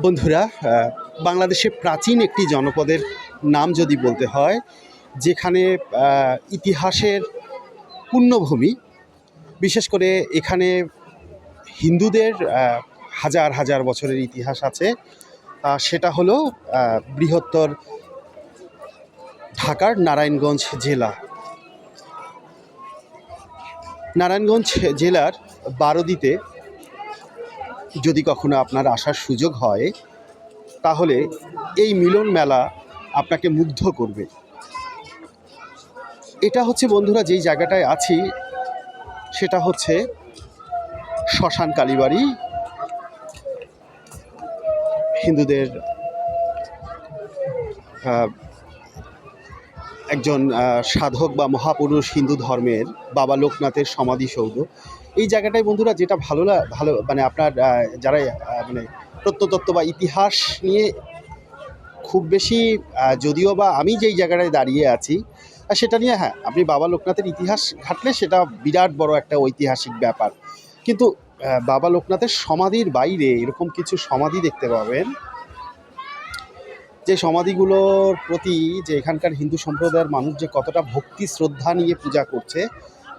বন্ধুরা বাংলাদেশে প্রাচীন একটি জনপদের নাম যদি বলতে হয়, যেখানে ইতিহাসের পুণ্যভূমি বিশেষ করে এখানে হিন্দুদের হাজার হাজার বছরের ইতিহাস আছে সেটা হলো বৃহত্তর ঢাকার নারায়ণগঞ্জ জেলা। নারায়ণগঞ্জ জেলার বারোদিতে যদি কখনো আপনার আসার সুযোগ হয়, তাহলে এই মিলন মেলা আপনাকে মুগ্ধ করবে। এটা হচ্ছে বন্ধুরা যেই জায়গাটায় আছি, সেটা হচ্ছে শ্মশান কালীবাড়ি। হিন্দুদের একজন সাধক বা মহাপুরুষ হিন্দু ধর্মের বাবা লোকনাথের সমাধিসৌধ এই জায়গাটায় বন্ধুরা যেটা ভালো ভালো মানে আপনার যারা মানে প্রত্নতত্ত্ব বা ইতিহাস নিয়ে খুব বেশি যদিও বা আমি যেই জায়গাটায় দাঁড়িয়ে আছি সেটা নিয়ে হ্যাঁ আপনি বাবা লোকনাথের ইতিহাস ঘাটলে সেটা বিরাট বড় একটা ঐতিহাসিক ব্যাপার। কিন্তু বাবা লোকনাথের সমাধির বাইরে এরকম কিছু সমাধি দেখতে পাবেন যে সমাধিগুলোর প্রতি যে এখানকার হিন্দু সম্প্রদায়ের মানুষ যে কতটা ভক্তি, শ্রদ্ধা নিয়ে পূজা করছে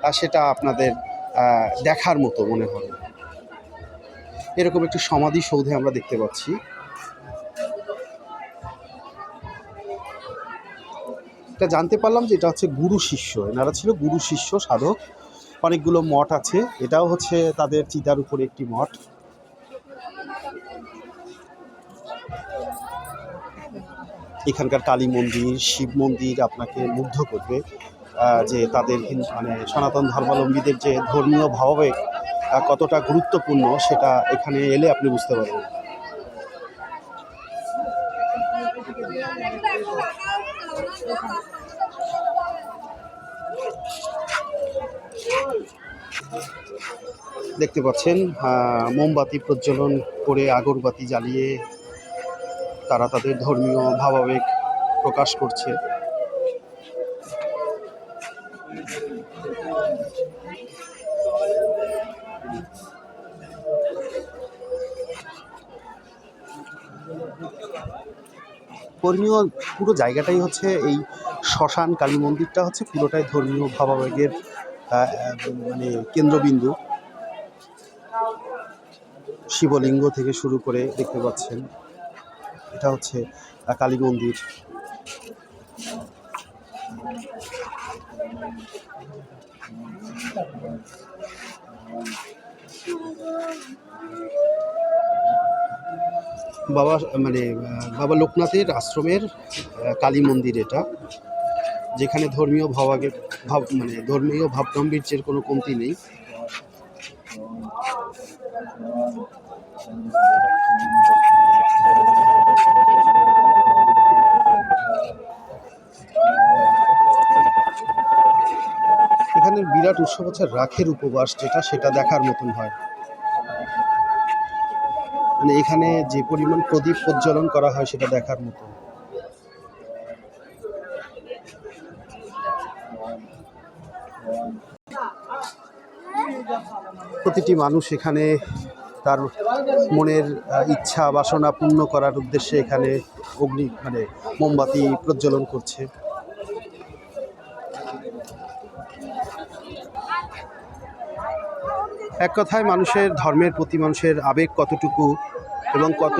আর সেটা আপনাদের দেখার মতো মনে হবে এরকম একটি সমাধি সৌধে আমরা দেখতে পাচ্ছি। এটা জানতে পারলাম যে এটা হচ্ছে গুরু শিষ্য। এনারা ছিল গুরু শিষ্য, সাধক। অনেকগুলো মঠ আছে। এটাও হচ্ছে তাদের চিতার উপরে একটি মঠ। এখানকার কালী মন্দির, শিব মন্দির আপনাকে মুগ্ধ করবে যে তাদের মানে সনাতন ধর্মাবলম্বীদের যে ধর্মীয় ভাবাবেগ কতটা গুরুত্বপূর্ণ সেটা এখানে এলে আপনি বুঝতে পারবেন। দেখতে পাচ্ছেন মোমবাতি প্রজ্বলন করে আগরবাতি জ্বালিয়ে তারা তাদের ধর্মীয় ভাবাবেগ প্রকাশ করছে। ধর্মীয় পুরো জায়গাটাই হচ্ছে এই শ্মশান, কালী মন্দিরটা হচ্ছে পুরোটাই ধর্মীয় ভাবাবেগের মানে কেন্দ্রবিন্দু। শিবলিঙ্গ থেকে শুরু করে দেখতে পাচ্ছেন। এটা হচ্ছে কালী মন্দির বাবা মানে বাবা লোকনাথের আশ্রমের কালী মন্দির এটা, যেখানে ধর্মীয় ভাবাগের ভাব মানে ধর্মীয় ভাব গাম্ভীর্যের কোনো কমতি নেই। এখানে বিরাট উৎসব হচ্ছে রাখের উপবাস, যেটা সেটা দেখার মতন হয়। মানে এখানে যে পরিমাণ প্রদীপ প্রজ্বলন করা হয় সেটা দেখার মতন। প্রতিটি মানুষ এখানে তার মনের ইচ্ছা, বাসনা পূর্ণ করার উদ্দেশ্যে এখানে অগ্নি মানে মোমবাতি প্রজ্বলন করছে। এক কথায় মানুষের ধর্মের প্রতি মানুষের আবেগ কতটুকু এবং কত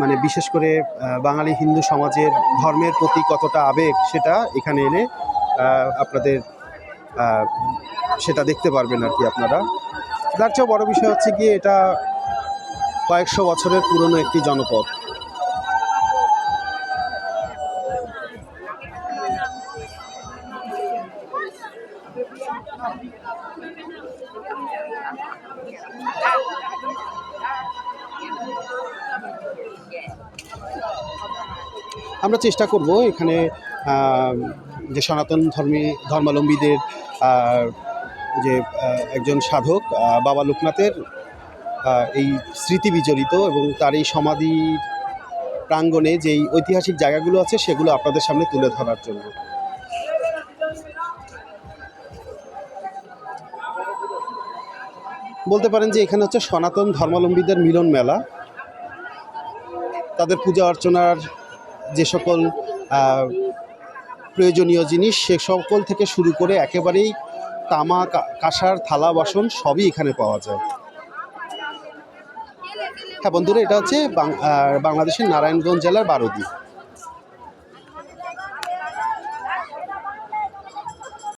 মানে বিশেষ করে বাঙালি হিন্দু সমাজের ধর্মের প্রতি কতটা আবেগ, সেটা এখানে এনে আপনাদের সেটা দেখতে পারবেন আর কি আপনারা। তার চেয়েও বড় বিষয় হচ্ছে গিয়ে এটা কয়েকশো বছরের পুরনো একটি জনপদ। আমরা চেষ্টা করব এখানে যে সনাতন ধর্মী, ধর্মাবলম্বীদের যে একজন সাধক বাবা লোকনাথের এই স্মৃতি বিজড়িত এবং তার এই সমাধি প্রাঙ্গণে যেই ঐতিহাসিক জায়গাগুলো আছে সেগুলো আপনাদের সামনে তুলে ধরার জন্য। বলতে পারেন যে এখানে হচ্ছে সনাতন ধর্মাবলম্বীদের মিলন মেলা। তাদের পূজা অর্চনার যে সকল প্রয়োজনীয় জিনিস, সে সকল থেকে শুরু করে একেবারেই তামা কাঁসার, থালা, বাসন সবই এখানে পাওয়া যায়। হ্যাঁ বন্ধুরা, এটা হচ্ছে বাংলাদেশের নারায়ণগঞ্জ জেলার বারোদি।